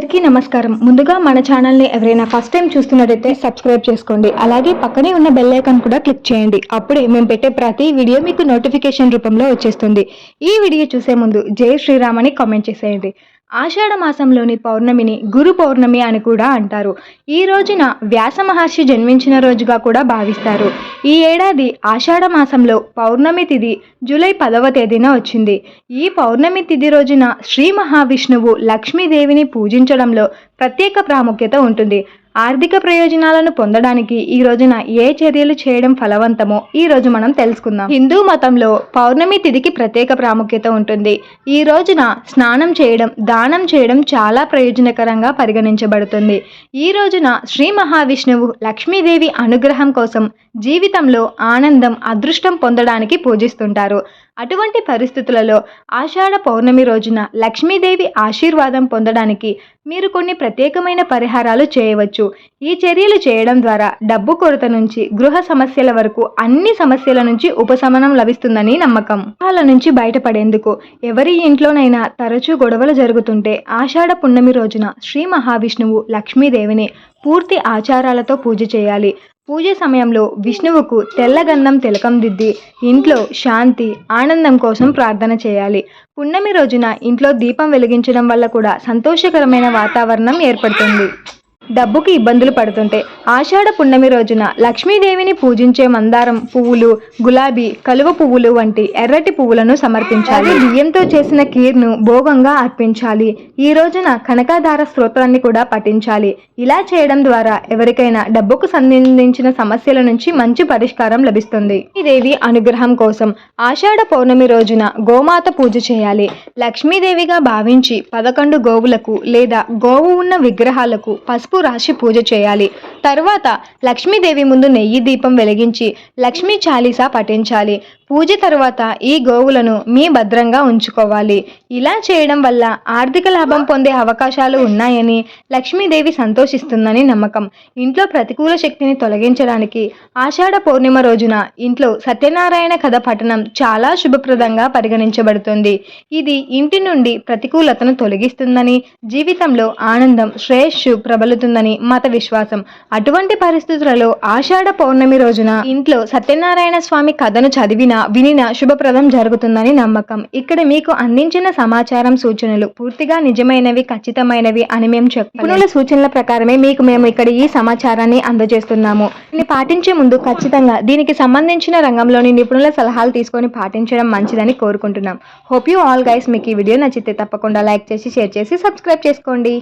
అందరికీ నమస్కారం. ముందుగా మన ఛానల్ని ఎవరైనా ఫస్ట్ టైం చూస్తున్నట్టయితే సబ్స్క్రైబ్ చేసుకోండి. అలాగే పక్కనే ఉన్న బెల్ ఐకాన్ కూడా క్లిక్ చేయండి. అప్పుడే మేము పెట్టే ప్రతి వీడియో మీకు నోటిఫికేషన్ రూపంలో వచ్చేస్తుంది. ఈ వీడియో చూసే ముందు జై శ్రీరామ్ అని కామెంట్ చేసేయండి. ఆషాఢ మాసంలోని పౌర్ణమిని గురు పౌర్ణమి అని కూడా అంటారు. ఈ రోజున వ్యాస మహర్షి జన్మించిన రోజుగా కూడా భావిస్తారు. ఈ ఏడాది ఆషాఢ మాసంలో పౌర్ణమి తిథి జూలై పదవ తేదీన వచ్చింది. ఈ పౌర్ణమి తిథి రోజున శ్రీ మహావిష్ణువు లక్ష్మీదేవిని పూజించడంలో ప్రత్యేక ప్రాముఖ్యత ఉంటుంది. ఆర్థిక ప్రయోజనాలను పొందడానికి ఈ రోజున ఏ చర్యలు చేయడం ఫలవంతమో ఈ రోజు మనం తెలుసుకుందాం. హిందూ మతంలో పౌర్ణమి తిథికి ప్రత్యేక ప్రాముఖ్యత ఉంటుంది. ఈ రోజున స్నానం చేయడం దానం చేయడం చాలా ప్రయోజనకరంగా పరిగణించబడుతుంది. ఈ రోజున శ్రీ మహావిష్ణువు లక్ష్మీదేవి అనుగ్రహం కోసం జీవితంలో ఆనందం అదృష్టం పొందడానికి పూజిస్తుంటారు. అటువంటి పరిస్థితులలో ఆషాఢ పౌర్ణమి రోజున లక్ష్మీదేవి ఆశీర్వాదం పొందడానికి మీరు కొన్ని ప్రత్యేకమైన పరిహారాలు చేయవచ్చు. ఈ చర్యలు చేయడం ద్వారా డబ్బు కొరత నుంచి గృహ సమస్యల వరకు అన్ని సమస్యల నుంచి ఉపశమనం లభిస్తుందని నమ్మకం. వాళ్ళ నుంచి బయటపడేందుకు ఎవరి ఇంట్లోనైనా తరచూ గొడవలు జరుగుతుంటే ఆషాఢ పున్నమి రోజున శ్రీ మహావిష్ణువు లక్ష్మీదేవిని పూర్తి ఆచారాలతో పూజ చేయాలి. పూజ సమయంలో విష్ణువుకు తెల్లగంధం తిలకం దిద్ది ఇంట్లో శాంతి ఆనందం కోసం ప్రార్థన చేయాలి. పున్నమి రోజున ఇంట్లో దీపం వెలిగించడం వల్ల కూడా సంతోషకరమైన వాతావరణం ఏర్పడుతుంది. డబ్బుకి ఇబ్బందులు పడుతుంటే ఆషాఢ పున్నమి రోజున లక్ష్మీదేవిని పూజించే మందారం పువ్వులు గులాబీ కలువ పువ్వులు వంటి ఎర్రటి పువ్వులను సమర్పించాలి. బియ్యంతో చేసిన కీర్ను భోగంగా అర్పించాలి. ఈ రోజున కనకాధార స్తోత్రాన్ని కూడా పఠించాలి. ఇలా చేయడం ద్వారా ఎవరికైనా డబ్బుకు సంబంధించిన సమస్యల నుంచి మంచి పరిష్కారం లభిస్తుంది. ఈ దేవి అనుగ్రహం కోసం ఆషాఢ పౌర్ణమి రోజున గోమాత పూజ చేయాలి. లక్ష్మీదేవిగా భావించి పదకొండు గోవులకు లేదా గోవు ఉన్న విగ్రహాలకు పసుపు రాసి పూజ చేయాలి. తర్వాత లక్ష్మీదేవి ముందు నెయ్యి దీపం వెలిగించి లక్ష్మీ చాలీసా పఠించాలి. పూజ తర్వాత ఈ గోవులను మీ భద్రంగా ఉంచుకోవాలి. ఇలా చేయడం వల్ల ఆర్థిక లాభం పొందే అవకాశాలు ఉన్నాయని లక్ష్మీదేవి సంతోషిస్తుందని నమ్మకం. ఇంట్లో ప్రతికూల శక్తిని తొలగించడానికి ఆషాఢ పౌర్ణిమ రోజున ఇంట్లో సత్యనారాయణ కథ పఠనం చాలా శుభప్రదంగా పరిగణించబడుతుంది. ఇది ఇంటి నుండి ప్రతికూలతను తొలగిస్తుందని జీవితంలో ఆనందం శ్రేయస్సు ఉంటుందని మత విశ్వాసం. అటువంటి పరిస్థితులలో ఆషాఢ పౌర్ణమి రోజున ఇంట్లో సత్యనారాయణ స్వామి కథను చదివిన వినిన శుభప్రదం జరుగుతుందని నమ్మకం. ఇక్కడ మీకు అందించిన సమాచారం సూచనలు పూర్తిగా నిజమైనవి ఖచ్చితమైనవి అని మేము చెప్పుకున్న సూచనల ప్రకారమే మీకు మేము ఇక్కడ ఈ సమాచారాన్ని అందజేస్తున్నాము. దీన్ని పాటించే ముందు ఖచ్చితంగా దీనికి సంబంధించిన రంగంలోని నిపుణుల సలహాలు తీసుకొని పాటించడం మంచిదని కోరుకుంటున్నాం. హోప్ యూ ఆల్ గైస్ మీకు ఈ వీడియో నచ్చితే తప్పకుండా లైక్ చేసి షేర్ చేసి సబ్స్క్రైబ్ చేసుకోండి.